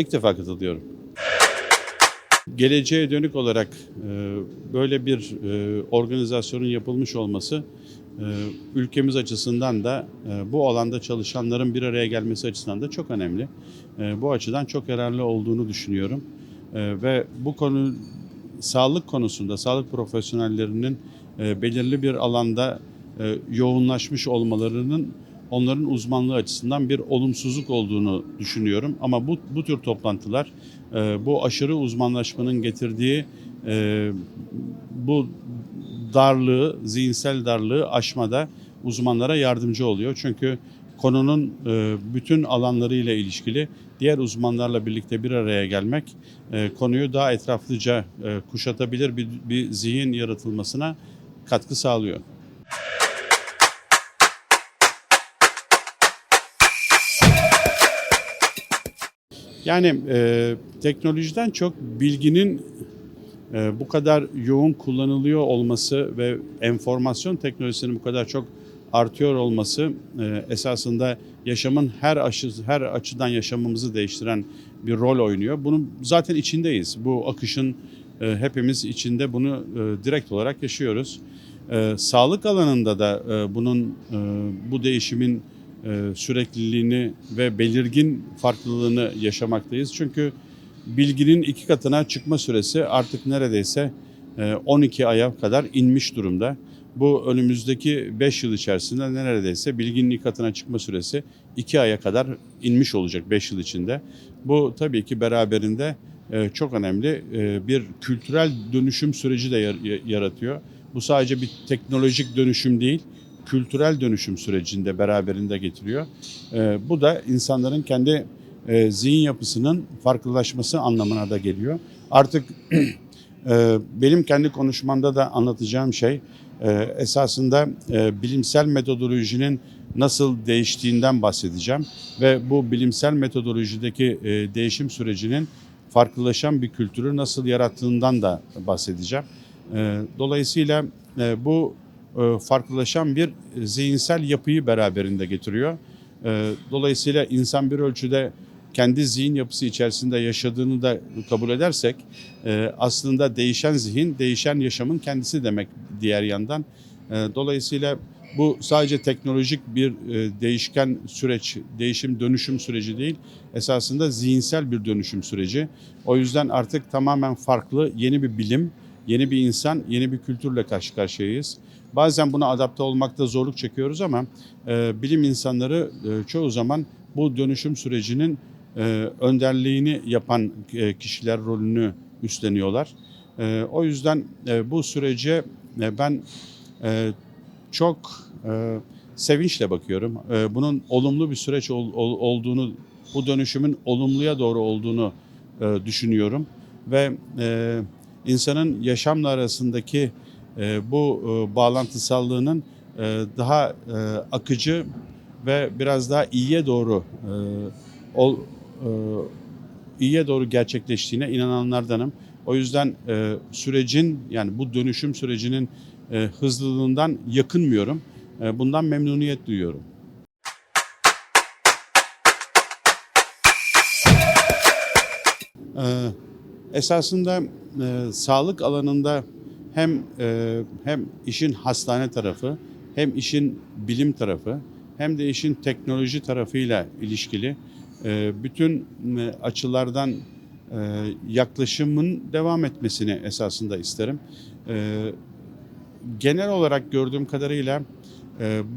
İlk defa katılıyorum. Geleceğe dönük olarak e, böyle bir e, organizasyonun yapılmış olması e, ülkemiz açısından da bu alanda çalışanların bir araya gelmesi açısından da çok önemli. Bu açıdan çok yararlı olduğunu düşünüyorum. Ve bu konu sağlık konusunda sağlık profesyonellerinin belirli bir alanda yoğunlaşmış olmalarının onların uzmanlığı açısından bir olumsuzluk olduğunu düşünüyorum. Ama bu, bu tür toplantılar e, bu aşırı uzmanlaşmanın getirdiği e, bu darlığı, zihinsel darlığı aşmada uzmanlara yardımcı oluyor. Çünkü konunun e, bütün alanlarıyla ilişkili diğer uzmanlarla birlikte bir araya gelmek e, konuyu daha etraflıca e, kuşatabilir bir, bir zihin yaratılmasına katkı sağlıyor. Yani e, teknolojiden çok bilginin e, bu kadar yoğun kullanılıyor olması ve enformasyon teknolojisinin bu kadar çok artıyor olması e, esasında yaşamın her aşı, her açıdan yaşamımızı değiştiren bir rol oynuyor. Bunun zaten içindeyiz. Bu akışın e, hepimiz içinde bunu e, direkt olarak yaşıyoruz. E, sağlık alanında da e, bunun e, bu değişimin sürekliliğini ve belirgin farklılığını yaşamaktayız. Çünkü bilginin iki katına çıkma süresi artık neredeyse e, 12 aya kadar inmiş durumda. Bu önümüzdeki 5 yıl içerisinde neredeyse bilginin iki katına çıkma süresi 2 aya kadar inmiş olacak 5 yıl içinde. Bu tabii ki beraberinde e, çok önemli e, bir kültürel dönüşüm süreci de yar- yaratıyor. Bu sadece bir teknolojik dönüşüm değil, kültürel dönüşüm sürecinde beraberinde getiriyor. E, bu da insanların kendi e, zihin yapısının farklılaşması anlamına da geliyor. Artık e, benim kendi konuşmamda da anlatacağım şey e, esasında e, bilimsel metodolojinin nasıl değiştiğinden bahsedeceğim ve bu bilimsel metodolojideki e, değişim sürecinin farklılaşan bir kültürü nasıl yarattığından da bahsedeceğim. E, dolayısıyla e, bu farklılaşan bir zihinsel yapıyı beraberinde getiriyor. E, Dolayısıyla insan bir ölçüde kendi zihin yapısı içerisinde yaşadığını da kabul edersek e, aslında değişen zihin, değişen yaşamın kendisi demek diğer yandan. E, Dolayısıyla bu sadece teknolojik bir e, değişken süreç, değişim dönüşüm süreci değil, esasında zihinsel bir dönüşüm süreci. O yüzden artık tamamen farklı yeni bir bilim, yeni bir insan, yeni bir kültürle karşı karşıyayız. Bazen buna adapte olmakta zorluk çekiyoruz ama e, bilim insanları e, çoğu zaman bu dönüşüm sürecinin e, önderliğini yapan e, kişiler rolünü üstleniyorlar. E, o yüzden e, bu sürece e, ben e, çok e, sevinçle bakıyorum. E, bunun olumlu bir süreç ol- ol- olduğunu, bu dönüşümün olumluya doğru olduğunu e, düşünüyorum ve e, insanın yaşamla arasındaki e, bu e, bağlantısallığının e, daha e, akıcı ve biraz daha iyiye doğru e, ol, e, iyiye doğru gerçekleştiğine inananlardanım. O yüzden e, sürecin yani bu dönüşüm sürecinin e, hızlılığından yakınmıyorum. E, bundan memnuniyet duyuyorum. Ee, esasında e, sağlık alanında hem e, hem işin hastane tarafı, hem işin bilim tarafı, hem de işin teknoloji tarafıyla ilişkili e, bütün e, açılardan e, yaklaşımın devam etmesini esasında isterim. E, genel olarak gördüğüm kadarıyla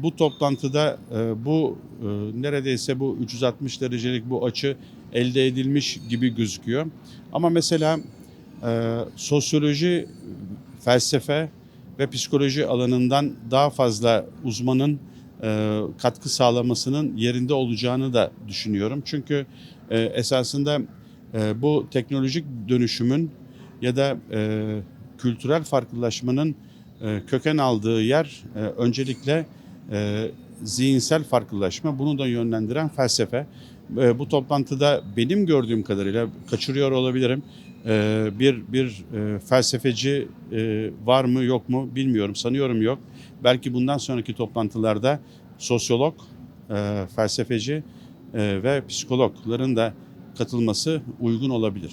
bu toplantıda e, bu e, neredeyse bu 360 derecelik bu açı elde edilmiş gibi gözüküyor. Ama mesela e, sosyoloji, felsefe ve psikoloji alanından daha fazla uzmanın katkı sağlamasının yerinde olacağını da düşünüyorum. Çünkü esasında bu teknolojik dönüşümün ya da kültürel farklılaşmanın köken aldığı yer e, öncelikle e, zihinsel farklılaşma. Bunu da yönlendiren felsefe. E, bu toplantıda benim gördüğüm kadarıyla kaçırıyor olabilirim. E, bir bir e, felsefeci e, var mı yok mu bilmiyorum. Sanıyorum yok. Belki bundan sonraki toplantılarda sosyolog, e, felsefeci e, ve psikologların da katılması uygun olabilir.